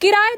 ਕਿਰਾਏਦਾਰਾਂ ਨੂੰ ਲੈ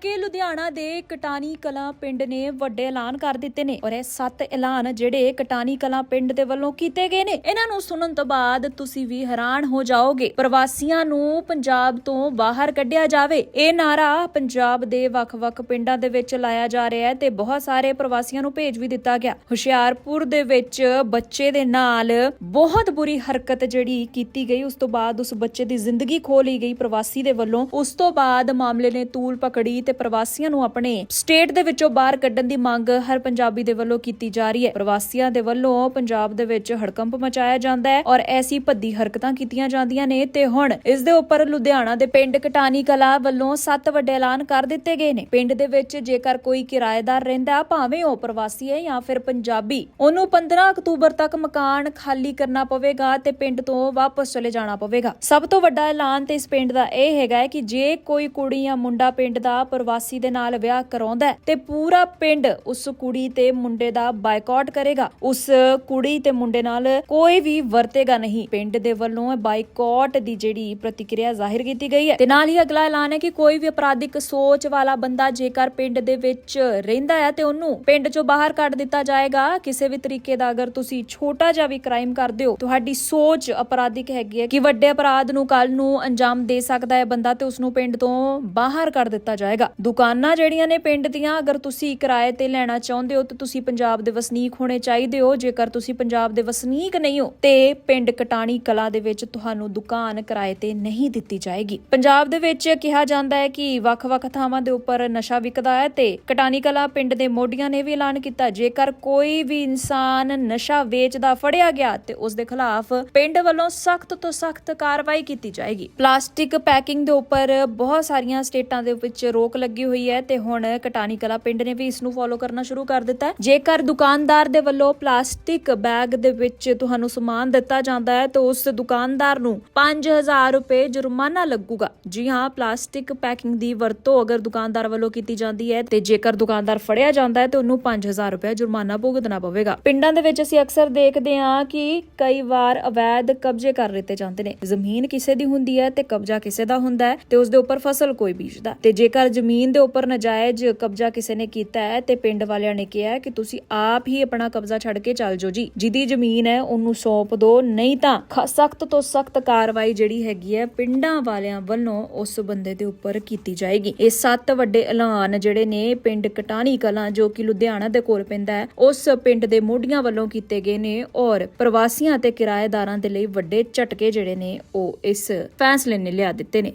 ਕੇ ਲੁਧਿਆਣਾ ਦੇ ਕਟਾਨੀ ਕਲਾਂ ਪਿੰਡ ਨੇ ਵੱਡੇ ਐਲਾਨ ਕਰ ਦਿੱਤੇ ਨੇ ਔਰ ਇਹ ਸੱਤ ਐਲਾਨ ਜਿਹੜੇ ਕਟਾਨੀ ਕਲਾਂ ਪਿੰਡ ਦੇ ਵੱਲੋਂ ਕੀਤੇ ਗਏ ਨੇ। ਇਹਨਾਂ ਨੂੰ ਸੁਣਨ ਤੋਂ ਬਾਅਦ ਤੁਸੀਂ ਵੀ ਹੈਰਾਨ ਹੋ ਜਾਓਗੇ। ਪ੍ਰਵਾਸੀਆਂ ਨੂੰ ਪੰਜਾਬ ਤੋਂ ਬਾਹਰ ਕੱਢਿਆ ਜਾਵੇ। ਇਹ ਨਾਰਾ ਪੰਜਾਬ ਦੇ ਵੱਖ-ਵੱਖ ਪਿੰਡਾਂ ਦੇ ਵਿੱਚ ਲਾਇਆ ਜਾ ਰਿਹਾ ਹੈ ਤੇ ਬਹੁਤ ਸਾਰੇ ਪ੍ਰਵਾਸੀਆਂ ਨੂੰ ਭੇਜ ਵੀ ਦਿੱਤਾ ਗਿਆ। ਹੁਸ਼ਿਆਰਪੁਰ ਦੇ ਵਿੱਚ ਬੱਚੇ ਦੇ ਨਾਲ ਬਹੁਤ ਬੁਰੀ ਹਰਕਤ ਜਿਹੜੀ ਕੀਤੀ ਗਈ, ਉਸ ਤੋਂ ਬਾਅਦ ਉਸ ਬੱਚੇ ਦੀ ਜ਼ਿੰਦਗੀ ਖੋ ਲਈ ਗਈ। ਪ੍ਰਵਾਸੀ ਦੇ ਵੱਲੋਂ ਉਸ ਤੋਂ ਬਾਅਦ ਮਾਮਲੇ ਨੇ ਤੂਲ ਪਕੜੀ ਤੇ ਪ੍ਰਵਾਸੀਆਂ ਨੂੰ ਆਪਣੇ ਸਟੇਟ ਦੇ ਵਿੱਚੋਂ ਬਾਹਰ ਕੱਢਣ ਦੀ ਮੰਗ ਹਰ ਪੰਜਾਬੀ ਦੇ ਵੱਲੋਂ ਕੀਤੀ ਜਾ ਰਹੀ ਹੈ। ਪ੍ਰਵਾਸੀਆਂ ਦੇ ਵੱਲੋਂ ਪੰਜਾਬ ਦੇ ਵਿੱਚ ਹੜਕੰਪ ਮਚਾਇਆ ਜਾਂਦਾ ਹੈ ਔਰ ਐਸੀ ਭੱਦੀ ਹਰਕਤਾਂ ਕੀਤੀਆਂ ਜਾਂਦੀਆਂ ਨੇ ਤੇ ਹੁਣ ਇਸ ਦੇ ਉੱਪਰ ਲੁਧਿਆਣਾ ਦੇ ਪਿੰਡ ਕਟਾਨੀ ਕਲਾ ਵੱਲੋਂ ਸੱਤ ਵੱਡੇ ਐਲਾਨ ਕਰ ਦਿੱਤੇ ਗਏ ਨੇ। ਪਿੰਡ ਦੇ ਵਿੱਚ ਜੇਕਰ ਕੋਈ ਕਿਰਾਏਦਾਰ ਰਹਿੰਦਾ, ਭਾਵੇਂ ਉਹ ਪ੍ਰਵਾਸੀ ਹੈ ਜਾਂ ਫਿਰ ਪੰਜਾਬੀ, ਉਹਨੂੰ 15 ਅਕਤੂਬਰ ਤੱਕ ਮਕਾਨ ਖਾਲੀ ਕਰਨਾ ਪਵੇਗਾ ਤੇ ਪਿੰਡ ਤੋਂ ਵਾਪਸ ਚਲੇ ਜਾਣਾ ਪਵੇਗਾ। ਸਭ ਤੋਂ ਵੱਡਾ ਐਲਾਨ ਤੇ ਇਸ ਪਿੰਡ ਦਾ ਇਹ ਹੈਗਾ ਕਿ ਜੇ ਕੋਈ ਕੁੜੀ ਜਾਂ ਮੁੰਡਾ ਪਿੰਡ ਦਾ ਪ੍ਰਵਾਸੀ ਦੇ ਨਾਲ ਵਿਆਹ ਕਰਾਉਂਦਾ ਹੈ ਤੇ ਪੂਰਾ ਪਿੰਡ ਉਸ ਕੁੜੀ ਤੇ ਮੁੰਡੇ ਦਾ ਬਾਈਕਾਟ ਕਰੇਗਾ। ਉਸ ਕੁੜੀ ਤੇ ਮੁੰਡੇ ਨਾਲ ਕੋਈ ਵੀ ਵਰਤੇਗਾ ਨਹੀਂ। ਪਿੰਡ ਦੇ ਵੱਲੋਂ ਬਾਈਕਾਟ ਦੀ ਜਿਹੜੀ ਪ੍ਰਤੀਕਿਰਿਆ ਜ਼ਾਹਿਰ ਕੀਤੀ ਗਈ ਹੈ। ਤੇ ਨਾਲ ਹੀ ਅਗਲਾ ਐਲਾਨ ਹੈ ਕਿ ਕੋਈ ਵੀ ਅਪਰਾਧਿਕ ਸੋਚ ਵਾਲਾ ਬੰਦਾ ਜੇਕਰ ਪਿੰਡ ਦੇ ਵਿੱਚ ਰਹਿੰਦਾ ਹੈ ਤੇ ਉਹਨੂੰ ਪਿੰਡ ਚੋਂ ਬਾਹਰ ਕੱਢ ਦਿੱਤਾ ਜਾਏਗਾ, ਕਿਸੇ ਵੀ ਤਰੀਕੇ ਦਾ ਅਗਰ ਤੁਸੀਂ ਛੋਟਾ ਜਿਹਾ ਵੀ ਕ੍ਰਾਈਮ ਕਰਦੇ ਹੋ, ਤੁਹਾਡੀ ਸੋਚ ਅਪਰਾਧਿਕ ਹੈਗੀ ਹੈ ਕਿ ਵੱਡੇ ਅਪਰਾਧ ਨੂੰ ਕੱਲ ਨੂੰ ਅੰਜਾਮ ਦੇ ਸਕਦਾ ਹੈ ਬੰਦਾ ਤੇ ਉਸ ਨੂੰ ਪਿੰਡ ਤੋਂ ਬਾਹਰ ਕੱਢ ਦਿੱਤਾ ਜਾਏਗਾ। ਦੁਕਾਨਾਂ ਜਿਹੜੀਆਂ ਨੇ ਪਿੰਡ ਦੀਆਂ, ਅਗਰ ਤੁਸੀਂ ਕਿਰਾਏ ਤੇ ਲੈਣਾ ਚਾਹੁੰਦੇ ਹੋ ਤਾਂ ਤੁਸੀਂ ਪੰਜਾਬ ਦੇ ਵਸਨੀਕ ਹੋਣੇ ਚਾਹੀਦੇ ਹੋ। ਜੇਕਰ ਤੁਸੀਂ ਪੰਜਾਬ ਦੇ ਵਸਨੀਕ ਨਹੀਂ ਹੋ, ਤੇ ਪਿੰਡ ਕਟਾਣੀ ਕਲਾ ਦੇ ਵਿੱਚ ਤੁਹਾਨੂੰ ਦੁਕਾਨ ਕਿਰਾਏ ਤੇ ਨਹੀਂ ਦਿੱਤੀ ਜਾਏਗੀ। ਪੰਜਾਬ ਦੇ ਵਿੱਚ ਕਿਹਾ ਜਾਂਦਾ ਹੈ ਕਿ ਵੱਖ-ਵੱਖ ਥਾਵਾਂ ਦੇ ਉੱਪਰ ਨਸ਼ਾ ਵਿਕਦਾ ਹੈ ਤੇ ਕਟਾਣੀ ਕਲਾ ਪਿੰਡ ਦੇ ਮੋਢੀਆਂ ਨੇ ਵੀ ਐਲਾਨ ਕੀਤਾ। ਜੇਕਰ ਕੋਈ ਵੀ ਇਨਸਾਨ ਨਸ਼ਾ ਵੇਚਦਾ ਫੜਿਆ ਗਿਆ, ਤੇ ਉਸ ਦੇ ਖਿਲਾਫ ਪਿੰਡ ਵੱਲੋਂ ਸਖਤ ਤੋਂ ਸਖਤ ਕਾਰਵਾਈ ਕੀਤੀ ਜਾਏਗੀ। ਪਲਾਸਟਿਕ ਪੈਕਿੰਗ ਦੇ ਉੱਪਰ ਬਹੁਤ ਸਾਰੀਆਂ ਸਟੇਟਾਂ ਦੇ ਵਿੱਚ ਰੋਕ ਲੱਗੀ ਹੋਈ ਹੈ ਤੇ ਹੁਣ ਕਟਾਨੀ ਕਲਾ ਪਿੰਡ ਨੇ ਵੀ ਇਸ ਨੂੰ ਫੋਲੋ ਕਰਨਾ ਸ਼ੁਰੂ ਕਰ ਦਿੱਤਾ ਜੇਕਰ ਦੁਕਾਨਦਾਰ ਦੇ ਵੱਲੋਂ ਪਲਾਸਟਿਕ ਬੈਗ ਦੇ ਵਿੱਚ ਤੁਹਾਨੂੰ ਸਮਾਨ ਦਿੱਤਾ ਜਾਂਦਾ ਹੈ, ਤਾਂ ਉਸ ਦੁਕਾਨਦਾਰ ਨੂੰ 5000 ਰੁਪਏ ਜੁਰਮਾਨਾ ਲੱਗੂਗਾ। ਜੀ ਹਾਂ ਪਲਾਸਟਿਕ ਪੈਕਿੰਗ ਦੀ ਵਰਤੋਂ ਅਗਰ ਦੁਕਾਨਦਾਰ ਵੱਲੋਂ ਕੀਤੀ ਜਾਂਦੀ ਹੈ, ਤੇ ਜੇਕਰ ਦੁਕਾਨਦਾਰ ਫੜਿਆ ਜਾਂਦਾ ਹੈ, ਤੇ ਉਹਨੂੰ 5000 ਰੁਪਏ ਜੁਰਮਾਨਾ ਭੁਗਤਣਾ ਪਵੇਗਾ। ਪਿੰਡਾਂ ਦੇ ਵਿੱਚ ਅਸੀਂ ਅਕਸਰ ਦੇਖਦੇ ਹਾਂ ਕਿ ਕਈ ਵਾਰ ਅਵੈਧ ਕਬਜ਼ੇ ਕਰ ਦਿੱਤੇ ਜਾਂਦੇ ਨੇ। ਜ਼ਮੀਨ ਕਿਸੇ ਦੀ ਹੁੰਦੀ ਹੈ ਤੇ ਕਬਜ਼ਾ ਕਿਸੇ ਦਾ ਹੁੰਦਾ ਹੈ ਤੇ ਉਸ ਦੇ ਉੱਪਰ ਫਸਲ ਕੋਈ ਬੀਜਦਾ ਤੇ ਜੇਕਰ ਜ਼ਮੀਨ ਦੇ ਉੱਪਰ ਨਜਾਇਜ਼ ਕਬਜ਼ਾ ਕਿਸੇ ਨੇ ਕੀਤਾ ਹੈ ਤੇ ਪਿੰਡ ਵਾਲਿਆਂ ਨੇ ਕਿਹਾ ਕਿ ਤੁਸੀਂ ਆਪ ਹੀ ਆਪਣਾ ਕਬਜ਼ਾ ਛੱਡ ਕੇ ਚੱਲ ਜਾਓ ਜੀ। ਜਿਹਦੀ ਜ਼ਮੀਨ ਹੈ, ਉਹਨੂੰ ਸੌਂਪ ਦਿਓ, ਨਹੀਂ ਤਾਂ ਸਖਤ ਤੋਂ ਸਖਤ ਕਾਰਵਾਈ ਜਿਹੜੀ ਹੈਗੀ ਹੈ, ਪਿੰਡਾਂ ਵਾਲਿਆਂ ਵੱਲੋਂ ਉਸ ਬੰਦੇ ਦੇ ਉੱਪਰ ਕੀਤੀ ਜਾਏਗੀ। ਇਹ ਸੱਤ ਵੱਡੇ ਐਲਾਨ ਜਿਹੜੇ ਨੇ ਪਿੰਡ ਕਟਾਣੀ ਕਲਾਂ, ਜੋ ਕਿ ਲੁਧਿਆਣਾ ਦੇ ਕੋਲ ਪੈਂਦਾ ਹੈ, ਉਸ ਪਿੰਡ ਦੇ ਮੋਢੀਆਂ ਵੱਲੋਂ ਕੀਤੇ ਗਏ ਨੇ ਔਰ ਪ੍ਰਵਾਸੀਆਂ ਤੇ ਕਿਰਾਏਦਾਰਾਂ ਦੇ ਲਈ ਵੱਡੇ ਝਟਕੇ ਜਿਹੜੇ ਨੇ, ਉਹ ਇਸ ਫੈਸਲੇ ਨੇ ਲਿਆ ਦਿੱਤੇ ਨੇ।